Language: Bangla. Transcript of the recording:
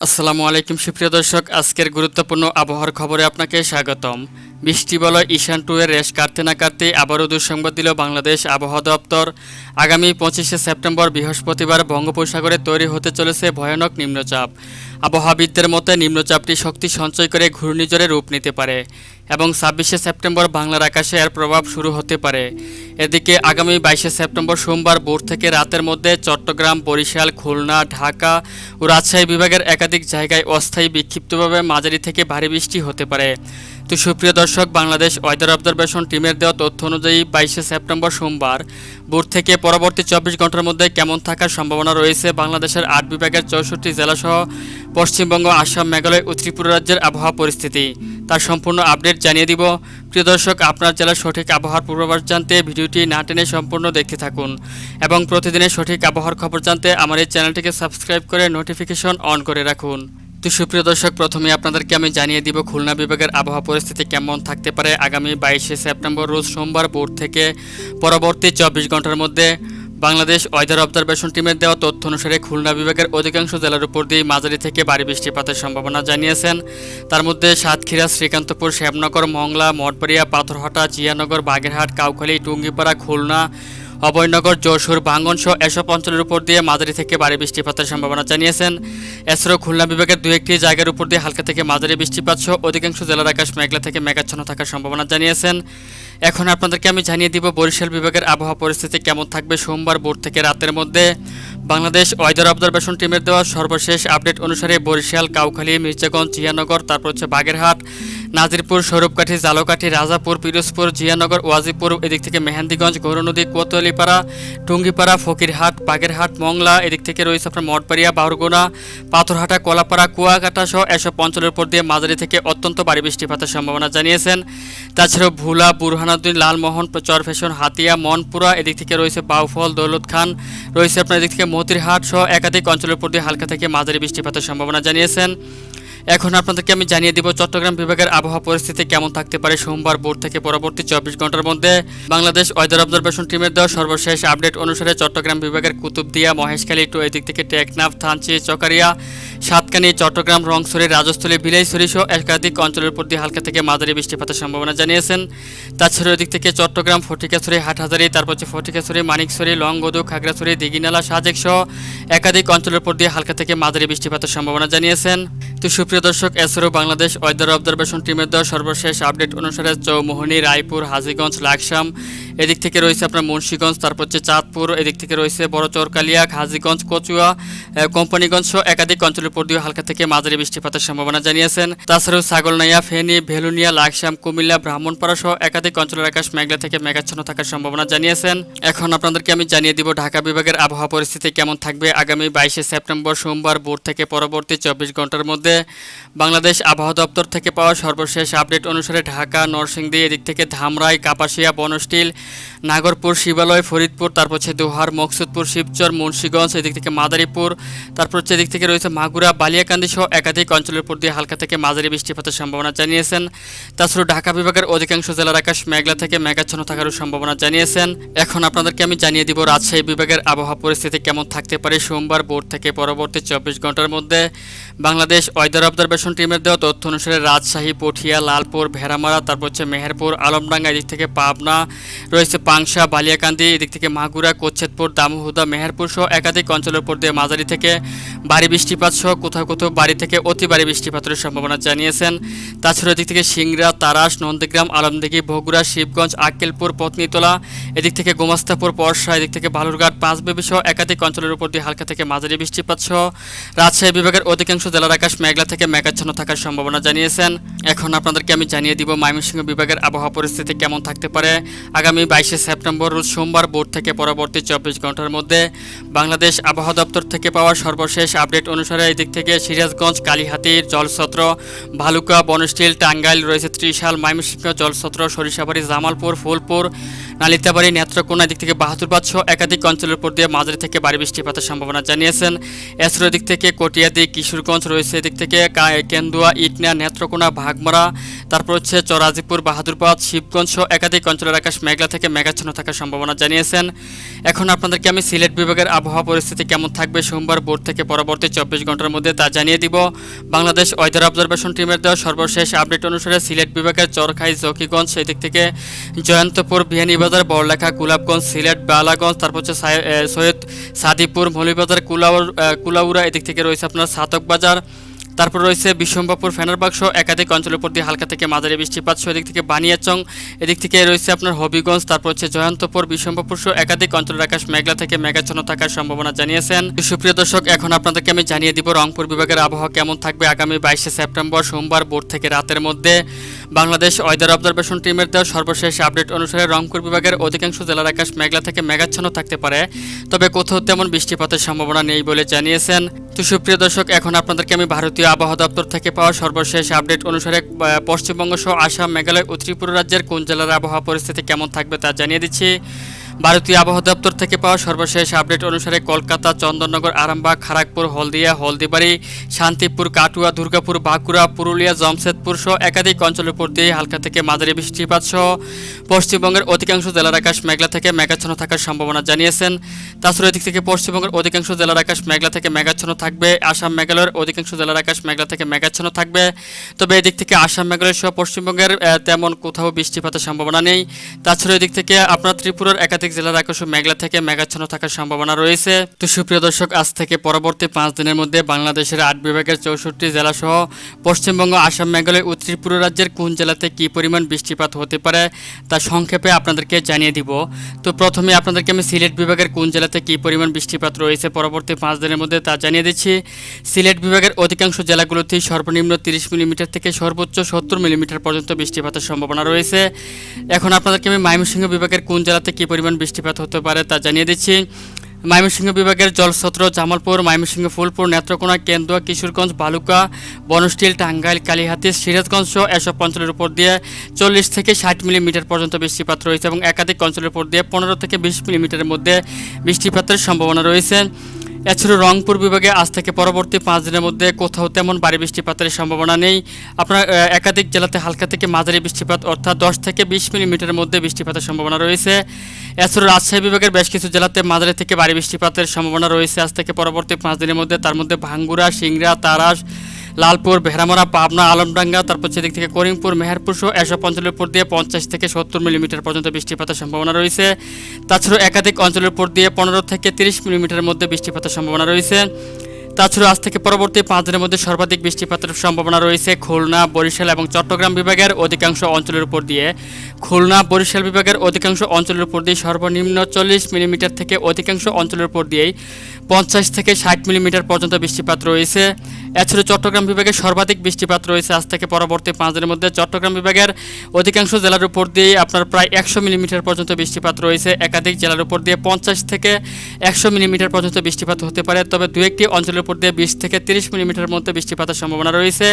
আসসালামু আলাইকুম, সুপ্রিয় দর্শক। আজকের গুরুত্বপূর্ণ আবহাওয়ার খবরে আপনাকে স্বাগতম। বৃষ্টি বলয় ঈশান টু এর রেশ কাটতে না কাটতে আবারও দুঃসংবাদ দিল বাংলাদেশ আবহাওয়া দপ্তর। আগামী পঁচিশে সেপ্টেম্বর বৃহস্পতিবার বঙ্গোপসাগরে তৈরি হতে চলেছে ভয়ানক নিম্নচাপ। আবহাওয়াবিদদের মতে নিম্নচাপটি শক্তি সঞ্চয় করে ঘূর্ণিঝড়ে রূপ নিতে পারে এবং ছাব্বিশে সেপ্টেম্বর বাংলার আকাশে এর প্রভাব শুরু হতে পারে। এদিকে আগামী বাইশে সেপ্টেম্বর সোমবার ভোর থেকে রাতের মধ্যে চট্টগ্রাম, বরিশাল, খুলনা, ঢাকা ও রাজশাহী বিভাগের একাধিক জায়গায় অস্থায়ী বিক্ষিপ্তভাবে মাঝারি থেকে ভারী বৃষ্টি হতে পারে। তো সুপ্রিয় দর্শক, বাংলাদেশ ওয়েদার অবজারভেশন টিমের দেওয়া তথ্য অনুযায়ী বাইশে সেপ্টেম্বর সোমবার ভোর থেকে পরবর্তী চব্বিশ ঘণ্টার মধ্যে কেমন থাকার সম্ভাবনা রয়েছে বাংলাদেশের আট বিভাগের চৌষট্টি জেলাসহ পশ্চিমবঙ্গ, আসাম, মেঘালয় ও ত্রিপুরা রাজ্যের আবহাওয়া পরিস্থিতি। তার সম্পূর্ণ আপডেট জানিয়ে দিব। প্রিয় দর্শক, আপনার জেলার সঠিক আবহাওয়ার পূর্বাভাস জানতে ভিডিওটি না টেনে সম্পূর্ণ দেখতে থাকুন এবং প্রতিদিনের সঠিক আবহাওয়ার খবর জানতে আমার এই চ্যানেলটিকে সাবস্ক্রাইব করে নোটিফিকেশন অন করে রাখুন। তো সুপ্রিয় দর্শক, প্রথমে আপনাদেরকে আমি জানিয়ে দিব খুলনা বিভাগের আবহাওয়া পরিস্থিতি কেমন থাকতে পারে আগামী বাইশে সেপ্টেম্বর, রোজ সোমবার ভোর থেকে পরবর্তী চব্বিশ ঘণ্টার মধ্যে। বাংলাদেশ ওয়েদার অবজারভেশন টিমের দেওয়া তথ্য অনুসারে খুলনা বিভাগের অধিকাংশ জেলার উপর দিয়ে মাঝারি থেকে ভারী বৃষ্টিপাতের সম্ভাবনা জানিয়েছেন। তার মধ্যে সাতক্ষীরা, শ্রীকান্তপুর, শ্যামনগর, মংলা, মঠবাড়িয়া, পাথরহাটা, জিয়ানগর, বাগেরহাট, কাউখালী, টুঙ্গিপাড়া, খুলনা অভয়নগর, যশোর ভাঙ্গন সহ এসব অঞ্চলের উপর দিয়ে মাঝারি থেকে ভারী বৃষ্টিপাতের সম্ভাবনা জানিয়েছেন। এছাড়াও খুলনা বিভাগের দু একটি জায়গার উপর দিয়ে হালকা থেকে মাঝারি বৃষ্টিপাত সহ অধিকাংশ জেলার আকাশ মেঘলা থেকে মেঘাচ্ছন্ন থাকার সম্ভাবনা জানিয়েছেন। এখন আপনাদেরকে আমি জানিয়ে দিব বরিশাল বিভাগের আবহাওয়া পরিস্থিতি কেমন থাকবে সোমবার ভোর থেকে রাতের মধ্যে। বাংলাদেশ ওয়েদার অবজারভেশন টিমের দেওয়া সর্বশেষ আপডেট অনুসারে বরিশাল, কাউখালী, মির্জাগঞ্জ চিয়ানগর তারপর হচ্ছে বাগেরহাট। নাজিরপুর স্বরূপকাঠি জালকাঠি, রাজাপুর, পিরোজপুর, জিয়ানগর, ওয়াজিপুর, এদিক থেকে মেহেন্দিগঞ্জ গৌরনদী কোতোয়ালিপাড়া, টুঙ্গিপাড়া, ফকিরহাট, বাগেরহাট, মংলা, এদিক থেকে রয়েছে আপনার মঠবাড়িয়া বাহুরগোনা পাথরহাটা, কলাপাড়া কুয়াকাটা সহ এসব অঞ্চলের উপর দিয়ে মাঝারি থেকে অত্যন্ত ভারী বৃষ্টিপাতের সম্ভাবনা জানিয়েছেন। তাছাড়াও ভুলা, বুরহানুদ্দিন, লালমোহন, চরফেশন, হাতিয়া, মনপুরা, এদিক থেকে রয়েছে বাউফল, দৌলত খান, রয়েছে আপনার এদিক থেকে মতিরহাট সহ একাধিক অঞ্চলের উপর দিয়ে হালকা থেকে মাঝারি বৃষ্টিপাতের সম্ভাবনা জানিয়েছেন। এখন আপনাদেরকে আমি জানিয়ে দিব চট্টগ্রাম বিভাগের আবহাওয়া পরিস্থিতি কেমন থাকতে পারে সোমবার ভোর থেকে পরবর্তী চব্বিশ ঘণ্টার মধ্যে। বাংলাদেশ ওয়েদার অবজারভেশন টিমের দেওয়া সর্বশেষ আপডেট অনুসারে চট্টগ্রাম বিভাগের কুতুবদিয়া, মহেশখালী টু এদিক থেকে টেকনাফ, থানচি, চকারিয়া, সাতকানি, চট্টগ্রাম রংছড়ি রাজস্থলী বিলাইছড়ি সহ একাধিক অঞ্চলের দিয়ে হালকা থেকে মাঝারি বৃষ্টিপাতের সম্ভাবনা জানিয়েছেন। তাছাড়া ওদিক থেকে চট্টগ্রাম ফটিকাছড়ি হাটহাজারি, তারপর হচ্ছে ফটিকাছড়ি মানিকছড়ি লংগদু খাগড়াছড়ি, দিঘিনালা সাজেক সহ একাধিক অঞ্চলের উপর দিয়ে হালকা থেকে মাঝারি বৃষ্টিপাতের সম্ভাবনা জানিয়েছেন। তো সুপ্রিয় দর্শক এসরো বাংলাদেশ ওয়েদার অবজারভেশন টিমের দেওয়া সর্বশেষ আপডেট অনুসারে চৌমোহনী, রায়পুর, হাজিগঞ্জ, লাকসাম এদিক থেকে রয়েছে আপনার মুন্সীগঞ্জ, তারপর হচ্ছে চাঁদপুর, এদিক থেকে রয়েছে বড় চরকালিয়া হাজিগঞ্জ কচুয়া কোম্পানিগঞ্জ সহ একাধিক অঞ্চলের উপর দিয়ে হালকা থেকে মাঝারি বৃষ্টিপাতের সম্ভাবনা জানিয়েছেন। তাছাড়াও ছাগলনাইয়া, ফেনী, ভেলুনিয়া, লাকসাম, কুমিল্লা, ব্রাহ্মণপাড়া সহ একাধিক অঞ্চলের আকাশ মেঘলা থেকে মেঘাচ্ছন্ন থাকার সম্ভাবনা জানিয়েছেন। এখন আপনাদেরকে আমি জানিয়ে দিব ঢাকা বিভাগের আবহাওয়া পরিস্থিতি কেমন থাকবে আগামী বাইশে সেপ্টেম্বর সোমবার ভোর থেকে পরবর্তী চব্বিশ ঘণ্টার মধ্যে। বাংলাদেশ আবহাওয়া দপ্তর থেকে পাওয়া সর্বশেষ আপডেট অনুসারে ঢাকা, নরসিংদী, এদিক থেকে ধামরাই, কাপাসিয়া বনস্টিল নাগরপুর শিবালয়, ফরিদপুর, তারপর হচ্ছে দোহার, মকসুদপুর, শিবচর, মুন্সীগঞ্জ, এদিক থেকে মাদারীপুর, তারপর হচ্ছে এদিক থেকে রয়েছে মাগুরা, বালিয়াকান্দি সহ একাধিক অঞ্চলের উপর দিয়ে হালকা থেকে মাঝারি বৃষ্টিপাতের সম্ভাবনা জানিয়েছেন। তাছাড়াও ঢাকা বিভাগের অধিকাংশ জেলার আকাশ মেঘলা থেকে মেঘাচ্ছন্ন থাকারও সম্ভাবনা জানিয়েছেন। এখন আপনাদেরকে আমি জানিয়ে দিব, রাজশাহী বিভাগের আবহাওয়া পরিস্থিতি কেমন থাকতে পারে? সোমবার ভোর থেকে পরবর্তী চব্বিশ ঘণ্টার মধ্যে বাংলাদেশ ওয়েদার অবজারভেশন টিমের দেওয়া তথ্য অনুসারে রাজশাহী পটিয়া লালপুর, ভেড়ামারা, তারপর হচ্ছে মেহেরপুর, আলমডাঙ্গা, এদিক থেকে পাবনা, রয়েছে পাংশা, বালিয়াকান্দি, এদিক থেকে মাগুরা কোচ্ছেদপুর দামুহুদা, মেহেরপুর সহ একাধিক অঞ্চলের উপর দিয়ে মাঝারি থেকে ভারী বৃষ্টিপাত সহ কোথাও কোথাও বাড়ি থেকে অতি ভারী বৃষ্টিপাতের সম্ভাবনা জানিয়েছেন। তাছাড়া এদিক থেকে সিংড়া, তারাস, নন্দীগ্রাম, আলমদিঘি, বগুড়া, শিবগঞ্জ, আক্কেলপুর, পত্নীতলা, এদিক থেকে গোমাস্তাপুর পরশা এদিক থেকে বালুরঘাট, পাঁচবেবি সহ একাধিক অঞ্চলের উপর দিয়ে হালকা থেকে মাঝারি বৃষ্টিপাত সহ রাজশাহী বিভাগের অধিকাংশ জেলার আকাশ মেঘলা থেকে মেঘাচ্ছন্ন থাকার সম্ভাবনা জানিয়েছেন। এখন আপনাদেরকে আমি জানিয়ে দিব ময়মনসিংহ বিভাগের আবহাওয়া পরিস্থিতি কেমন থাকতে পারে। আগামী বাইশে সেপ্টেম্বর সোমবার ভোর থেকে পরবর্তী চব্বিশ ঘণ্টার মধ্যে বাংলাদেশ আবহাওয়া দপ্তর থেকে পাওয়া সর্বশেষ আপডেট অনুসারে এদিক থেকে সিরাজগঞ্জ কালীহাতির জলছত্র ভালুকা বনস্টিল টাঙ্গাইল রয়েছে ত্রিশাল, ময়মনসিংহ জলছত্র সরিষাবাড়ি, জামালপুর, ফুলপুর নালিতাবাড়ি নেত্রকোনা দিক থেকে বাহাদুরবাদ সহ একাধিক অঞ্চলের উপর দিয়ে মাঝারি থেকে ভারী বৃষ্টিপাতের সম্ভাবনা জানিয়েছেন। এছাড়াও দিক থেকে কটিয়াদি, কিশোরগঞ্জ রয়েছে এদিক থেকে কেন্দুয়া, ইটনা, নেত্রকোনা, ভাগমারা, তারপর হচ্ছে চরাজিপুর, বাহাদুরবাদ, শিবগঞ্জ সহ একাধিক অঞ্চলের আকাশ মেঘলা থেকে মেঘাচ্ছন্ন থাকার সম্ভাবনা জানিয়েছেন। এখন আপনাদেরকে আমি সিলেট বিভাগের আবহাওয়া পরিস্থিতি কেমন থাকবে সোমবার ভোর থেকে পরবর্তী চব্বিশ ঘণ্টার মধ্যে তা জানিয়ে দিব। বাংলাদেশ ওয়েদার অবজারভেশন টিমের দেওয়া সর্বশেষ আপডেট অনুসারে সিলেট বিভাগের চরখাই, জকিগঞ্জ সেই দিক থেকে জয়ন্তপুর বিয়ানীবাজার বড়লেখা গুলাবগঞ্জ সিলেট বালাগঞ্জ তারপর হচ্ছে সৈয়দ সাদিপুর মৌলিবাজার কুলাউর এ, কুলাউড়া এদিক থেকে রয়েছে আপনার সাতক বাজার। তারপর রয়েছে বিশ্বম্বাপুর সহ একাধিক অঞ্চলের উপর দিয়ে হালকা থেকে মাঝারি বৃষ্টিপাত সহ এদিক থেকে বানিয়াচং এদিক থেকে রয়েছে আপনার হবিগঞ্জ তারপর হচ্ছে জয়ন্তপুর বিশ্বম্বাপুর সহ একাধিক অঞ্চলের আকাশ মেঘলা থেকে মেঘাচ্ছন্ন থাকার সম্ভাবনা জানিয়েছেন। সুপ্রিয় দর্শক এখন আপনাদেরকে আমি জানিয়ে দিব রংপুর বিভাগের আবহাওয়া কেমন থাকবে আগামী বাইশে সেপ্টেম্বর সোমবার ভোর থেকে রাতের মধ্যে। বাংলাদেশ ওয়েদার অবজারভেশন টিমের দেওয়া সর্বশেষ আপডেট অনুসারে রংপুর বিভাগের অধিকাংশ জেলার আকাশ মেঘলা থেকে মেঘাচ্ছন্ন থাকতে পারে। তবে কোথাও তেমন বৃষ্টিপাতের সম্ভাবনা নেই বলে জানিয়েছেন। তো সুপ্রিয় দর্শক, এখন আপনাদেরকে আমি ভারতীয় আবহাওয়া দপ্তর থেকে পাওয়া সর্বশেষ আপডেট অনুসারে পশ্চিমবঙ্গ সহ আসাম, মেঘালয় ও ত্রিপুরা রাজ্যের কোন জেলার আবহাওয়া পরিস্থিতি কেমন থাকবে তা জানিয়ে দিচ্ছি। ভারতীয় আবহাওয়া দপ্তর থেকে পাওয়া সর্বশেষ আপডেট অনুসারে কলকাতা, চন্দননগর, আরামবাগ খড়গপুর হলদিয়া, হলদিবাড়ি, শান্তিপুর, কাটুয়া, দুর্গাপুর, বাঁকুড়া, পুরুলিয়া, জমশেদপুর সহ একাধিক অঞ্চলের উপর দিয়ে হালকা থেকে মাঝারি বৃষ্টিপাত সহ পশ্চিমবঙ্গের অধিকাংশ জেলার আকাশ মেঘলা থেকে মেঘাচ্ছন্ন থাকার সম্ভাবনা জানিয়েছেন। তাছাড়া এদিক থেকে পশ্চিমবঙ্গের অধিকাংশ জেলার আকাশ মেঘলা থেকে মেঘাচ্ছন্ন থাকবে। আসাম, মেঘালয়ের অধিকাংশ জেলার আকাশ মেঘলা থেকে মেঘাচ্ছন্ন থাকবে। তবে এদিক থেকে আসাম, মেঘালয় সহ পশ্চিমবঙ্গের তেমন কোথাও বৃষ্টিপাতের সম্ভাবনা নেই। তাছাড়া এদিক থেকে আপনার ত্রিপুরার একাধিক জেলার আকাশ মেঘলা থেকে মেঘাচ্ছন্ন থাকার সম্ভাবনা রয়েছে। তো সুপ্রিয় দর্শক, আজ থেকে পরবর্তী পাঁচ দিনের মধ্যে বাংলাদেশের আট বিভাগের চৌষট্টি জেলা সহ পশ্চিমবঙ্গ, আসাম, মেঘালয় ও ত্রিপুরা রাজ্যের কোন জেলাতে কি পরিমাণ বৃষ্টিপাত হতে পারে তা সংক্ষেপে আপনাদেরকে জানিয়ে দিব। তো প্রথমে আপনাদেরকে আমি সিলেট বিভাগের কোন জেলাতে কী পরিমাণ বৃষ্টিপাত রয়েছে পরবর্তী পাঁচ দিনের মধ্যে তা জানিয়ে দিচ্ছি। সিলেট বিভাগের অধিকাংশ জেলাগুলোতেই সর্বনিম্ন তিরিশ মিলিমিটার থেকে সর্বোচ্চ সত্তর মিলিমিটার পর্যন্ত বৃষ্টিপাতের সম্ভাবনা রয়েছে। এখন আপনাদেরকে আমি ময়মনসিংহ বিভাগের কোন জেলাতে কি পরিমাণ বৃষ্টিপাত হতে পারে তা জানিয়ে দিচ্ছি। ময়মনসিংহ বিভাগের জলসত্র, জামালপুর, ময়মনসিংহ, ফুলপুর, নেত্রকোনা, কেন্দুয়া, কিশোরগঞ্জ, বালুকা বনস্টিল টাঙ্গাইল, কালীহাতি, সিরাজগঞ্জ সহ এসব অঞ্চলের উপর দিয়ে চল্লিশ থেকে ষাট মিলিমিটার পর্যন্ত বৃষ্টিপাত রয়েছে এবং একাধিক অঞ্চলের উপর দিয়ে পনেরো থেকে বিশ মিলিমিটারের মধ্যে বৃষ্টিপাতের সম্ভাবনা রয়েছে। এছাড়াও রংপুর বিভাগে আজ থেকে পরবর্তী পাঁচ দিনের মধ্যে কোথাও তেমন ভারী বৃষ্টিপাতের সম্ভাবনা নেই। আপনার একাধিক জেলাতে হালকা থেকে মাঝারি বৃষ্টিপাত, অর্থাৎ দশ থেকে বিশ মিলিমিটারের মধ্যে বৃষ্টিপাতের সম্ভাবনা রয়েছে। এছাড়াও রাজশাহী বিভাগের বেশ কিছু জেলাতে মাঝারি থেকে ভারী বৃষ্টিপাতের সম্ভাবনা রয়েছে আজ থেকে পরবর্তী পাঁচ দিনের মধ্যে। তার মধ্যে ভাঙ্গুরা, সিংড়া, তারাস লালপুর ভেড়ামারা পাবনা, আলমডাঙ্গা, তারপর সেদিক থেকে করিমপুর, মেহেরপুর সহ এসব অঞ্চলের উপর দিয়ে পঞ্চাশ থেকে সত্তর মিলিমিটার পর্যন্ত বৃষ্টিপাতের সম্ভাবনা রয়েছে। তাছাড়াও একাধিক অঞ্চলের উপর দিয়ে পনেরো থেকে তিরিশ মিলিমিটারের মধ্যে বৃষ্টিপাতের সম্ভাবনা রয়েছে। তাছাড়া আজ থেকে পরবর্তী পাঁচ দিনের মধ্যে সর্বাধিক বৃষ্টিপাতের সম্ভাবনা রয়েছে খুলনা, বরিশাল এবং চট্টগ্রাম বিভাগের অধিকাংশ অঞ্চলের উপর দিয়ে। খুলনা, বরিশাল বিভাগের অধিকাংশ অঞ্চলের উপর দিয়ে সর্বনিম্ন চল্লিশ মিলিমিটার থেকে অধিকাংশ অঞ্চলের উপর দিয়েই পঞ্চাশ থেকে ষাট মিলিমিটার পর্যন্ত বৃষ্টিপাত রয়েছে। এছাড়া চট্টগ্রাম বিভাগে সর্বাধিক বৃষ্টিপাত রয়েছে আজ থেকে পরবর্তী পাঁচ দিনের মধ্যে। চট্টগ্রাম বিভাগের অধিকাংশ জেলার উপর দিয়ে আপনার প্রায় একশো মিলিমিটার পর্যন্ত বৃষ্টিপাত রয়েছে। একাধিক জেলার উপর দিয়ে পঞ্চাশ থেকে একশো মিলিমিটার পর্যন্ত বৃষ্টিপাত হতে পারে। তবে দু একটি অঞ্চলের উপর দিয়ে বিশ থেকে তিরিশ মিলিমিটার মধ্যে বৃষ্টিপাতের সম্ভাবনা রয়েছে।